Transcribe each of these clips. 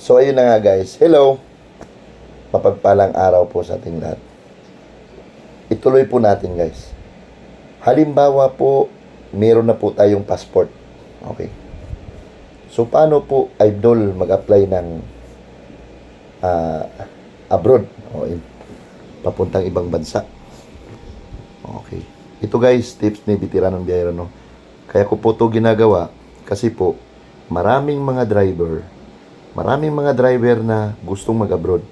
So, ayun na nga guys. Hello! Mapagpalang araw po sa ating lahat. Ituloy po natin guys. Halimbawa po, meron na po tayong passport. Okay. So, paano po, idol, mag-apply ng ah, abroad o in, papuntang ibang bansa? Okay. Ito guys, tips ni Veteranong Biyahero, no? Kaya ko po to ginagawa kasi po, maraming mga driver, maraming mga driver na gustong mag-abroad.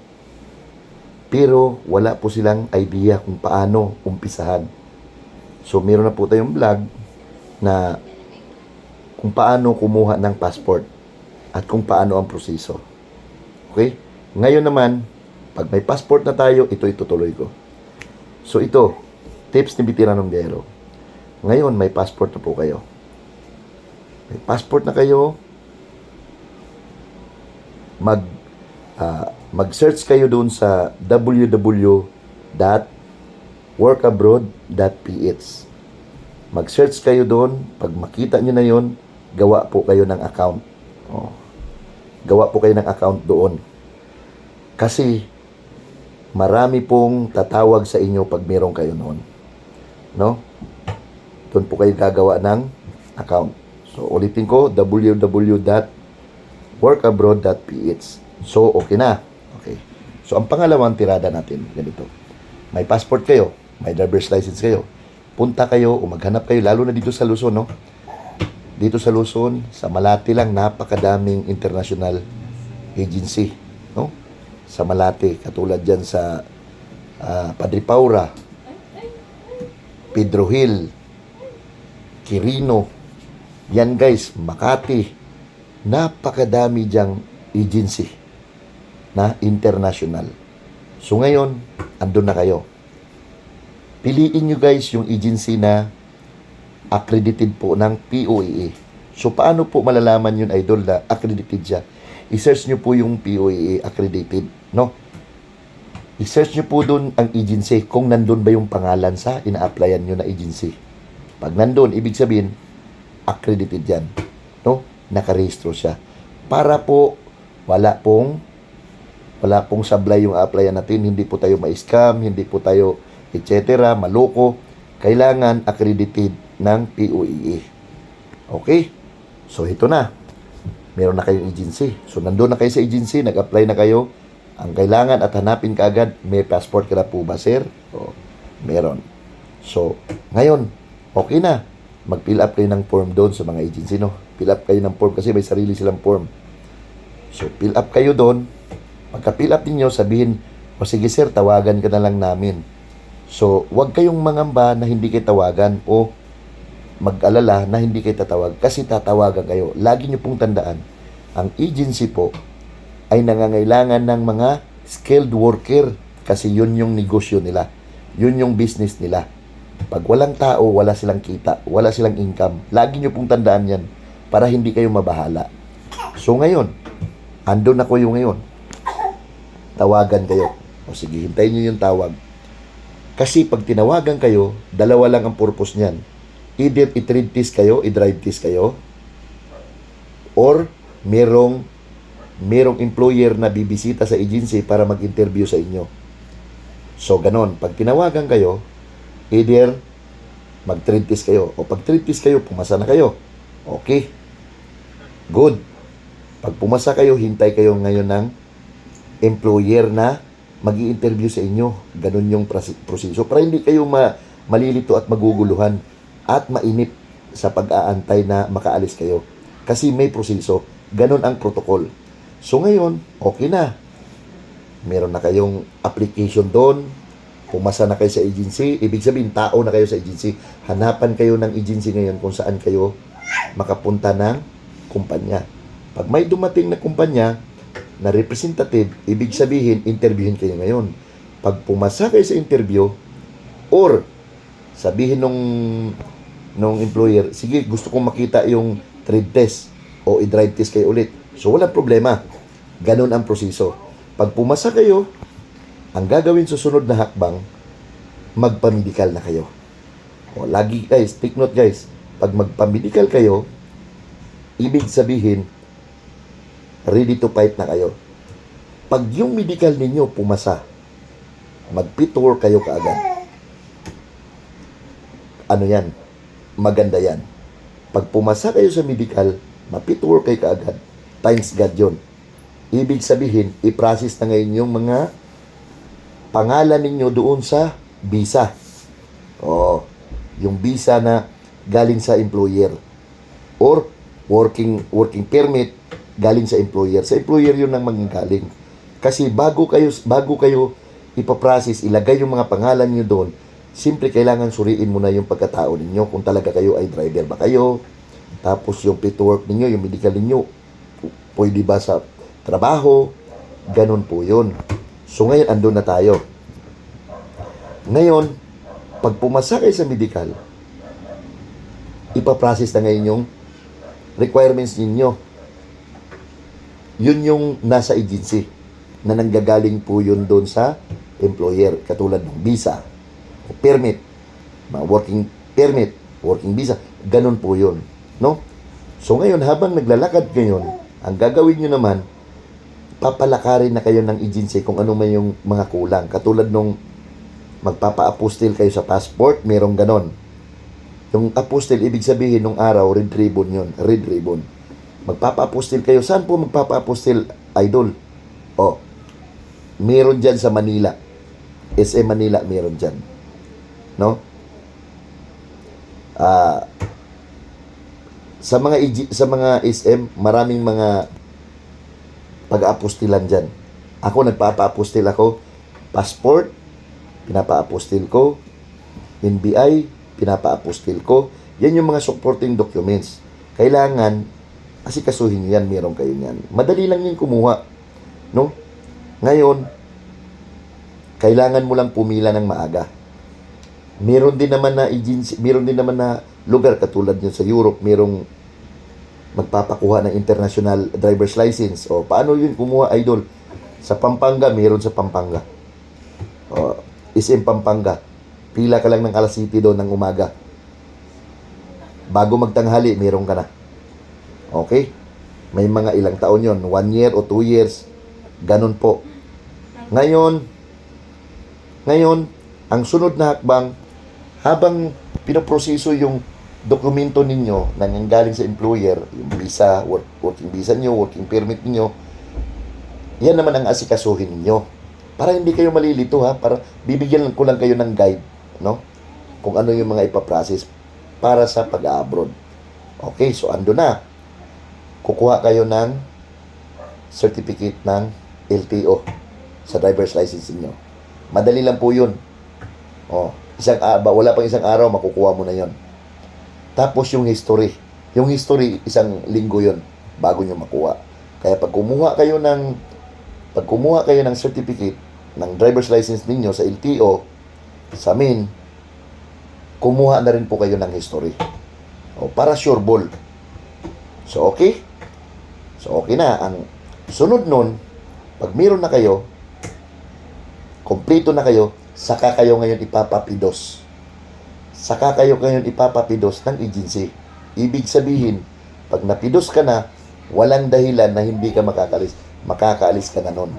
Pero wala po silang idea kung paano umpisahan. So, meron na po tayong vlog na kung paano kumuha ng passport at kung paano ang proseso. Okay? Ngayon naman, pag may passport na tayo, ito itutuloy ko. So, ito, tips ni Bitiranong Biyero. Ngayon, may passport na po kayo. May passport na kayo, mag ah, mag-search kayo doon sa www.workabroad.ph. Mag-search kayo doon, pag makita nyo na yon, gawa po kayo ng account. Oh. Gawa po kayo ng account doon. Kasi marami pong tatawag sa inyo pag meron kayo noon. No? Doon po kayo gagawa ng account. So, ulitin ko, www.workabroad.ph. So, okay na. Okay. So, ang pangalawang tirada natin, ganito. May passport kayo, may driver's license kayo. Punta kayo o maghanap kayo, lalo na dito sa Luzon, no? Dito sa Luzon, sa Malati lang, napakadaming international agency, no? Sa Malati, katulad dyan sa ah, Padre Paura, Pedro Hill, Quirino, yan guys, Makati, napakadami diyang agency na international. So ngayon, andun na kayo. Piliin nyo guys yung agency na accredited po ng POEA. So paano po malalaman yun idol na accredited siya? I-search nyo po yung POEA accredited, no? I-search nyo po doon ang agency kung nandun ba yung pangalan sa ina-applyan nyo na agency. Pag nandun, ibig sabihin, accredited yan. Nakarehistro siya. Para po, wala pong wala pong sablay yung applyan natin, hindi po tayo ma-scam, hindi po tayo etc. maloko. Kailangan accredited ng POEA. Okay? So, ito na. Meron na kayong agency. So, nandun na kayo sa agency, nag-apply na kayo. Ang kailangan at hanapin ka agad, may passport ka na po ba, sir? O, meron. So, ngayon, okay na. Mag-fill up kayo ng form doon sa mga agency, no? Fill up kayo ng form kasi may sarili silang form. So, fill up kayo doon. Pagka-fill up ninyo, sabihin, o sige sir, tawagan ka na lang namin. So, wag kayong mangamba na hindi kayo tawagan o mag-alala na hindi kayo tatawag kasi tatawagan kayo. Lagi nyo pong tandaan, ang agency po ay nangangailangan ng mga skilled worker kasi yun yung negosyo nila. Yun yung business nila. Pag walang tao, wala silang kita, wala silang income. Lagi nyo pong tandaan yan para hindi kayo mabahala. So ngayon, andun na kayo ngayon. Tawagan kayo. O sige, hintayin nyo yung tawag. Kasi pag tinawagan kayo, dalawa lang ang purpose niyan. Either i-trade test kayo, i-drive test kayo, or merong merong employer na bibisita sa agency para mag-interview sa inyo. So, ganon. Pag tinawagan kayo, either mag-trade test kayo, o pag trade test kayo, pumasa na kayo. Okay. Good. Pag pumasa kayo, hintay kayo ngayon ng employer na mag interview sa inyo. Ganon yung proseso. Para hindi kayo ma malilito at maguguluhan at mainip sa pag-aantay na makaalis kayo. Kasi may proseso. Ganon ang protocol. So ngayon, okay na. Meron na kayong application doon. Pumasa na kayo sa agency. Ibig sabihin, tao na kayo sa agency. Hanapan kayo ng agency ngayon kung saan kayo makapunta ng kumpanya. Pag may dumating na kumpanya na representative, ibig sabihin, interviewin kayo ngayon. Pag pumasa kayo sa interview, or sabihin nung nung employer, sige, gusto kong makita yung trade test o i-drive test kayo ulit. So, walang problema. Ganun ang proseso. Pag pumasa kayo, ang gagawin susunod na hakbang, magpamedical na kayo. O, lagi guys, take note guys, pag magpamedical kayo, ibig sabihin, ready to fight na kayo. Pag yung medical ninyo pumasa, mag-tour kayo kaagad. Ano yan? Maganda yan. Pag pumasa kayo sa medical, mapitour kayo kaagad. Thanks God yun. Ibig sabihin, i-process na ngayon yung mga pangalan ninyo doon sa visa. Oo. Yung visa na galing sa employer. Or working working permit galing sa employer. Sa employer yun ang manggagaling. Kasi bago kayo bago kayo ipaprocess, ilagay yung mga pangalan niyo doon, simple kailangan suriin muna yung pagkatao ninyo kung talaga kayo ay driver ba kayo. Tapos yung fit to work ninyo, yung medical ninyo, pwede ba sa trabaho? Ganun po yun. So ngayon, andun na tayo. Ngayon, pag pumasa kayo sa medical, ipaprocess na ngayon yung requirements ninyo. Yun yung nasa agency na nanggagaling po yun doon sa employer. Katulad ng visa, permit, working permit, working visa, ganun po yun. No? So ngayon, habang naglalakad ngayon, ang gagawin nyo naman, papalakarin na kayo ng agency kung ano man yung mga kulang. Katulad nung magpapa-apostil kayo sa passport, merong ganon. Yung apostil, ibig sabihin nung araw, red ribbon yun. Red ribbon. Magpapa-apostil kayo. Saan po magpapa-apostil, idol? O, meron dyan sa Manila. SM Manila, meron dyan. No? Ah, sa mga sa mga SM, maraming mga pag-aapostilan dyan. Ako, nagpapa-apostil ako. Passport, pinapa-apostil ko. NBI, pinapa-apostil ko. Yan yung mga supporting documents. Kailangan, nyo yan, meron kayo yan. Madali lang yung kumuha. No? Ngayon, kailangan mo lang pumila ng maaga. Meron din naman na agency, meron din naman na lugar katulad yun sa Europe, merong magpapakuha ng international driver's license. O paano yun kumuha, idol? Sa Pampanga, meron sa Pampanga. O, SM Pampanga. Pila ka lang ng city doon ng umaga. Bago magtanghali, meron ka na. Okay? May mga ilang taon yon One year o two years. Ganun po. Ngayon, ngayon, ang sunod na hakbang, habang pinoproseso yung dokumento ninyo na nanggaling sa employer, yung visa, work, working visa nyo, working permit niyo yan naman ang asikasuhin ninyo. Para hindi kayo malilito ha, para bibigyan ko lang kayo ng guide, no? Kung ano yung mga ipaprocess para sa pag-abroad. Okay, so ando na. Kukuha kayo ng certificate ng LTO sa driver's license niyo. Madali lang po 'yun. Oh, isang ba, wala pang isang araw makukuha mo na 'yon. Tapos yung history. Yung history isang linggo 'yon bago nyo makuha. Kaya pag kumuha kayo ng pag kumuha kayo ng certificate ng driver's license ninyo sa LTO sa main, kumuha na rin po kayo ng history. O, para sure ball. So, okay? So, okay na. Ang sunod nun, pag meron na kayo, kompleto na kayo, saka kayo ngayon ipapapidos. Saka kayo ngayon ipapapidos ng agency. Ibig sabihin, pag napidos ka na, walang dahilan na hindi ka makakalis. Makakaalis ka na nun.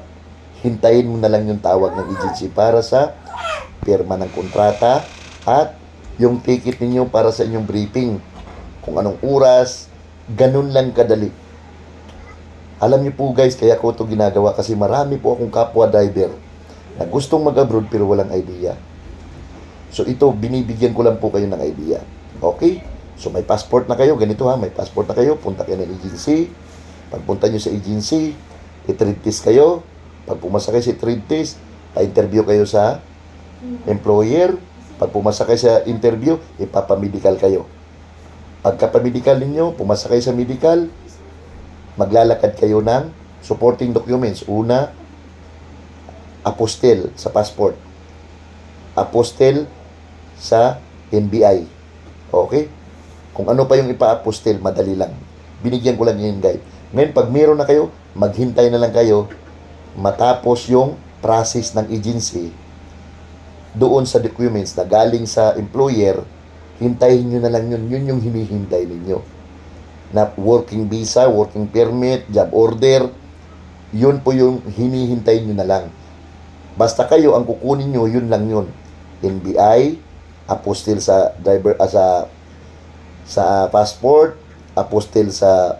Hintayin mo na lang yung tawag ng agency para sa pirma ng kontrata at yung ticket ninyo para sa inyong briefing. Kung anong oras, ganun lang kadali. Alam niyo po guys, kaya ko ito ginagawa kasi marami po akong kapwa diver na gustong mag-abroad pero walang idea. So ito, binibigyan ko lang po kayo ng idea. Okay? So may passport na kayo, ganito ha, may passport na kayo, punta kayo ng agency. Pagpunta nyo sa agency, i-trade test kayo. Pag pumasa kayo sa trade test, pa-interview kayo sa employer. Pag pumasa kayo sa interview, ipapamedical kayo. Pagka-medical ninyo, pumasa kayo sa medical, maglalakad kayo ng supporting documents. Una, apostel sa passport. Apostel sa NBI. Okay? Kung ano pa yung ipa-apostel, madali lang. Binigyan ko lang yung guide. Ngayon, pag meron na kayo, maghintay na lang kayo matapos yung process ng agency doon sa documents na galing sa employer, hintayin nyo na lang yun. Yun yung hinihintay ninyo. na working visa, working permit, job order, yun po yung hinihintay nyo na lang. Basta kayo, ang kukunin nyo, yun lang yun. NBI, apostil sa driver, ah, sa sa passport, apostil sa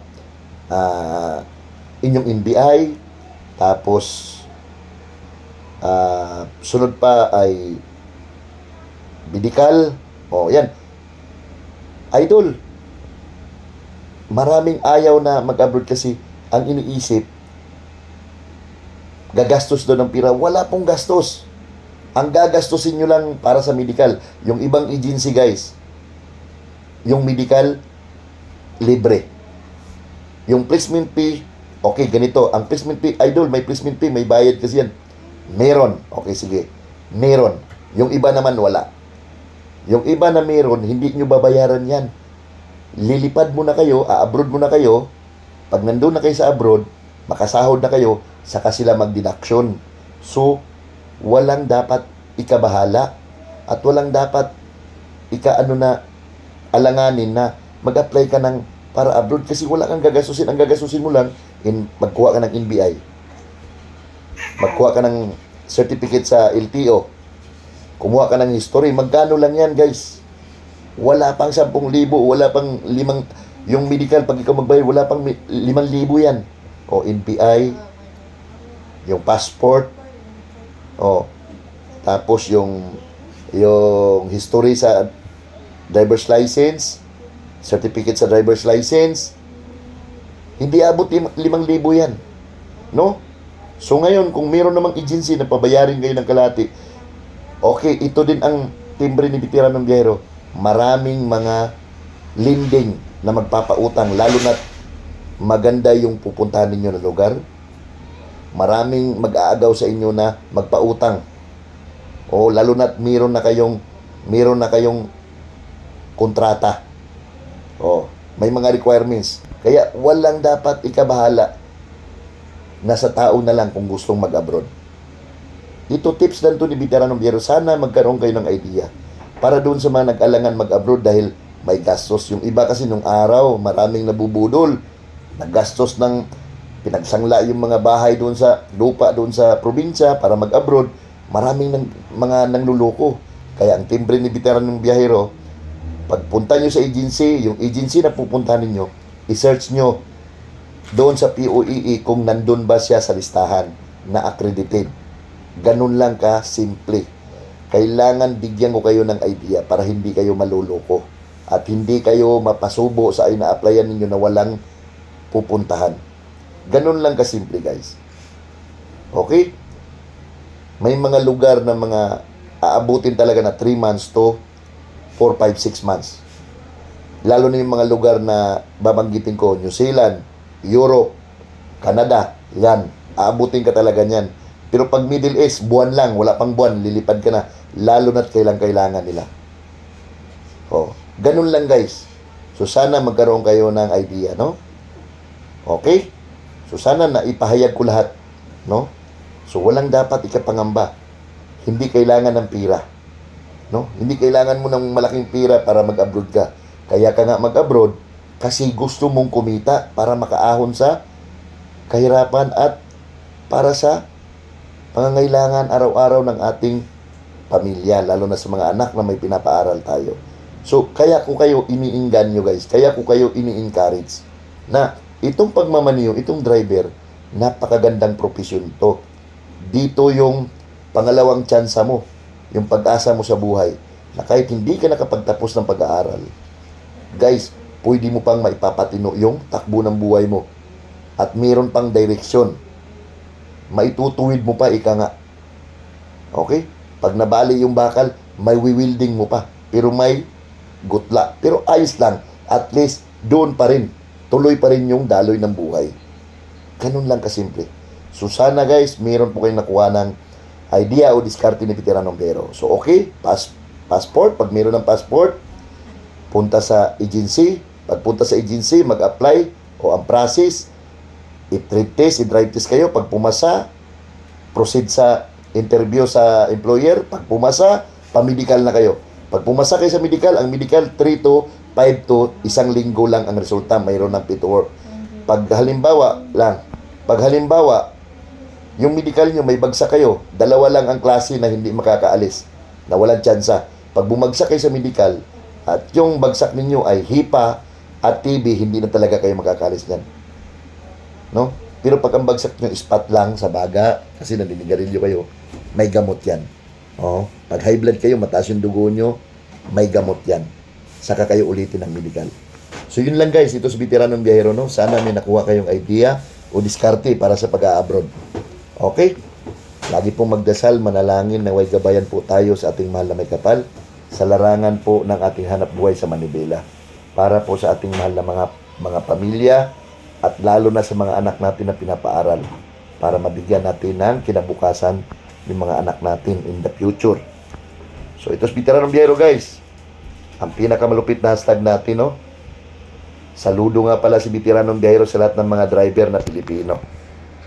ah, inyong NBI, tapos ah, sunod pa ay medical. O, yan. Idol, maraming ayaw na mag-abroad kasi ang iniisip, gagastos doon ng pira. Wala pong gastos. Ang gagastusin nyo lang para sa medical. Yung ibang agency guys, yung medical, libre. Yung placement fee, okay, ganito. Ang placement fee, idol, may placement fee, may bayad kasi yan. Meron. Okay, sige. Meron. Yung iba naman, wala. Yung iba na meron, hindi nyo babayaran yan. Lilipad mo na kayo, a-abroad mo na kayo. Pag nandun na kayo sa abroad, makasahod na kayo, saka sila mag-deduction. So, walang dapat ikabahala at walang dapat ika-ano na alanganin na mag-apply ka ng para abroad kasi wala kang gagasusin. Ang gagasusin mo lang, in, magkuha ka ng NBI. Magkuha ka ng certificate sa LTO. Kumuha ka ng history. Magkano lang yan, guys? Wala pang 10,000, wala pang limang yung medical, pag ikaw magbayad, wala pang mi- 5,000 yan. O NBI, yung passport, o tapos yung yung history sa driver's license, certificate sa driver's license, hindi abot lim- 5,000 yan. No? So ngayon, kung meron namang agency na pabayarin kayo ng kalati, okay, ito din ang timbre ni Bitiran ng Biyero. Maraming mga lending na magpapautang, lalo na maganda yung pupuntahan ninyo na lugar. Maraming mag-aagaw sa inyo na magpautang. O lalo na meron na kayong meron na kayong kontrata. O, may mga requirements. Kaya walang dapat ikabahala nasa tao na lang kung gustong mag-abroad. Ito tips lang to ni Veteran Biero. Sana magkaroon kayo ng idea. Para doon sa mga nag-alangan mag-abroad dahil may gastos. Yung iba kasi nung araw, maraming nabubudol. Naggastos ng pinagsangla yung mga bahay doon sa lupa doon sa probinsya para mag-abroad. Maraming nang, mga nangluloko. Kaya ang timbre ni Veteran ng Biyahero, pagpunta nyo sa agency, yung agency na pupuntahan ninyo, i-search nyo doon sa POEE kung nandun ba siya sa listahan na accredited. Ganun lang ka simple. Kailangan bigyan ko kayo ng idea para hindi kayo maluloko at hindi kayo mapasubo sa ay na-applyan ninyo na walang pupuntahan. Ganun lang ka simple guys. Okay? May mga lugar na mga aabutin talaga na 3 months to 4, 5, 6 months. Lalo na yung mga lugar na babanggitin ko, New Zealand, Europe, Canada, yan. Aabutin ka talaga niyan. Pero pag Middle East, buwan lang, wala pang buwan, lilipad ka na. Lalo na't kailang kailangan nila. Oh, ganun lang guys. So sana magkaroon kayo ng idea, no? Okay? So sana na ipahayag ko lahat, no? So walang dapat ikapangamba. Hindi kailangan ng pira. No? Hindi kailangan mo ng malaking pira para mag-abroad ka. Kaya ka nga mag-abroad kasi gusto mong kumita para makaahon sa kahirapan at para sa pangangailangan araw-araw ng ating pamilya, lalo na sa mga anak na may pinapaaral tayo. So, kaya ko kayo iniinganyo guys, kaya ko kayo ini-encourage na itong pagmamaniyo, itong driver, napakagandang profesyon to. Dito yung pangalawang tsansa mo, yung pag-asa mo sa buhay, na kahit hindi ka nakapagtapos ng pag-aaral, guys, pwede mo pang maipapatino yung takbo ng buhay mo. At meron pang direksyon. Maitutuwid mo pa, ika nga. Okay? Pag nabali yung bakal, may wewielding mo pa. Pero may gutla. Pero ayos lang. At least, doon pa rin. Tuloy pa rin yung daloy ng buhay. Ganun lang kasimple. So sana guys, meron po kayong nakuha ng idea o diskarte ni Veteranong Pero. So okay, pass, passport. Pag meron ng passport, punta sa agency. Pagpunta sa agency, mag-apply o ang process, i-trade test, i-drive test kayo. Pag pumasa, proceed sa interview sa employer. Pag pumasa, pamedical na kayo. Pag pumasa kayo sa medical, ang medical 3 to 5 to isang linggo lang ang resulta, mayroon ng fit work. Pag halimbawa lang, pag halimbawa, yung medical nyo, may bagsak kayo, dalawa lang ang klase na hindi makakaalis, na walang tsansa. Pag bumagsak kayo sa medical, at yung bagsak ninyo ay HIPA at TB, hindi na talaga kayo makakaalis niyan. No? Pero pag ang bagsak nyo, spot lang sa baga, kasi naninigarilyo kayo, may gamot yan. Oh, pag high blood kayo, mataas yung dugo nyo, may gamot yan. Saka kayo ulitin ang medical. So yun lang guys, ito sa Veteranong Biyahero, no? Sana may nakuha kayong idea o diskarte para sa pag-a-abroad. Okay? Lagi pong magdasal, manalangin na way gabayan po tayo sa ating mahal na may kapal sa larangan po ng ating hanap buhay sa Manibela. Para po sa ating mahal na mga mga pamilya at lalo na sa mga anak natin na pinapaaral para mabigyan natin ng kinabukasan ng mga anak natin in the future. So ito sa Veteranong Biyahero guys. Ang pinakamalupit na hashtag natin, no? Saludo nga pala si Veteranong Biyahero sa lahat ng mga driver na Pilipino.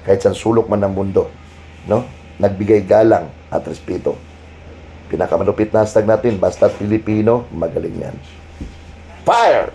Kahit sa sulok man ng mundo. No? Nagbigay galang at respeto. Pinakamalupit na hashtag natin, basta Pilipino, magaling yan. Fire!